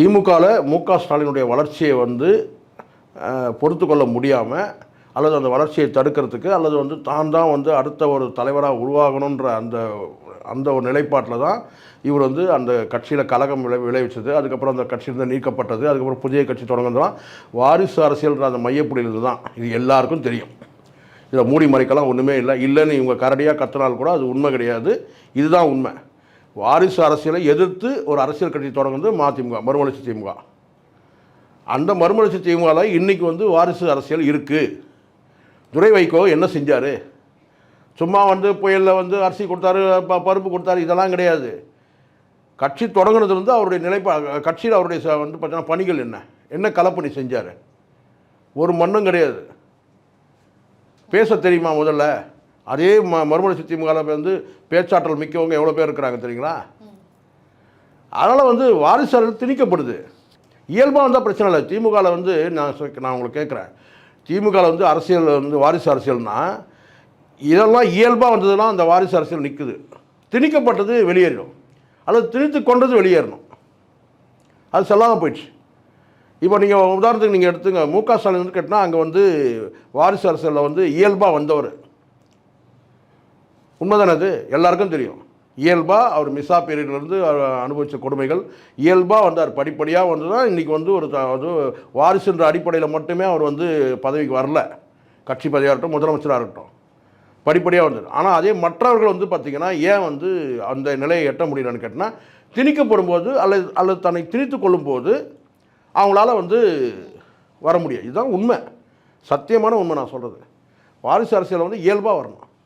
திமுகவில் மு க ஸ்டாலினுடைய வளர்ச்சியை வந்து பொறுத்துக்கொள்ள பொறுத்து கொள்ள முடியாமல் அல்லது அந்த வளர்ச்சியை தடுக்கிறதுக்கு அல்லது வந்து தான் தான் வந்து அடுத்த ஒரு தலைவராக உருவாகணுன்ற அந்த அந்த ஒரு நிலைப்பாட்டில் தான் இவர் வந்து அந்த கட்சியில் கலகம் விளை விளைவிச்சது. அதுக்கப்புறம் அந்த கட்சியிலிருந்து நீக்கப்பட்டது. அதுக்கப்புறம் புதிய கட்சி தொடங்குனதுலாம் வாரிசு அரசியல்ன்ற அந்த மையப்புள்ளியிலிருந்து தான். இது எல்லாருக்கும் தெரியும். இதை மூடி மறைக்கலாம் ஒன்றுமே இல்லை. இல்லைன்னு இவங்க கரடியாக கத்துனால் கூட அது உண்மை கிடையாது. இதுதான் உண்மை. வாரிசு அரசியலை எதிர்த்து ஒரு அரசியல் கட்சி தொடங்குது மதிமுக மறுமலர்ச்சி திமுக. அந்த மறுமலர்ச்சி திமுகவில் இன்றைக்கி வந்து வாரிசு அரசியல் இருக்குது துரை வைகோ என்ன செஞ்சார்? சும்மா வந்து புயலில் வந்து அரிசி கொடுத்தாரு ப பருப்பு கொடுத்தாரு இதெல்லாம் கிடையாது. கட்சி தொடங்கினதுலேருந்து அவருடைய நிலைப்பா கட்சியில் அவருடைய வந்து பார்த்தீங்கன்னா பணிகள் என்ன? என்ன கலப்பணி செஞ்சார்? ஒரு மண்ணும் கிடையாது. பேச தெரியுமா முதல்ல? அதே ம மறுமலர்ச்சி திமுகவில் வந்து பேச்சாற்றல் மிக்கவங்க எவ்வளோ பேர் இருக்கிறாங்க தெரியுங்களா? அதனால் வந்து வாரிசு திணிக்கப்படுது. இயல்பாக வந்தால் பிரச்சனை இல்லை. திமுகவில் வந்து நான் நான் உங்களுக்கு கேட்குறேன். திமுகவில் வந்து அரசியல் வந்து வாரிசு அரசியல்னா இதெல்லாம் இயல்பாக வந்ததுலாம் அந்த வாரிசு அரசியல் நிற்குது திணிக்கப்பட்டது வெளியேறிடும். அல்லது திணித்து கொண்டது வெளியேறணும். அது செல்லாமல் போயிடுச்சு. இப்போ நீங்கள் உதாரணத்துக்கு நீங்கள் எடுத்துங்க. மு க ஸ்டாலின் வந்து கேட்டால் அங்கே வந்து வாரிசு அரசியலில் வந்து இயல்பாக வந்தவர். உண்மைதானே அது எல்லாருக்கும் தெரியும். இயல்பாக அவர் மிஸ்ஸா பீரியட்லேருந்து அனுபவித்த கொடுமைகள் இயல்பாக வந்தார் படிப்படியாக வந்து தான் இன்றைக்கி வந்து ஒரு த- அது வாரிசுன்ற அடிப்படையில் மட்டுமே அவர் வந்து பதவிக்கு வரல. கட்சி பதவியாக இருக்கட்டும் முதலமைச்சராக இருக்கட்டும். படிப்படியாக வந்தது. ஆனால் அதே மற்றவர்கள் வந்து பார்த்திங்கன்னா ஏன் வந்து அந்த நிலையை எட்ட முடியலன்னு கேட்டால் திணிக்கப்படும் போது அல்லது அல்லது தன்னை திணித்து கொள்ளும்போது அவங்களால வந்து வர முடியும் இதுதான் உண்மை. சத்தியமான உண்மை நான் சொல்கிறது வாரிசு அரசியல் வந்து இயல்பாக வரணும்.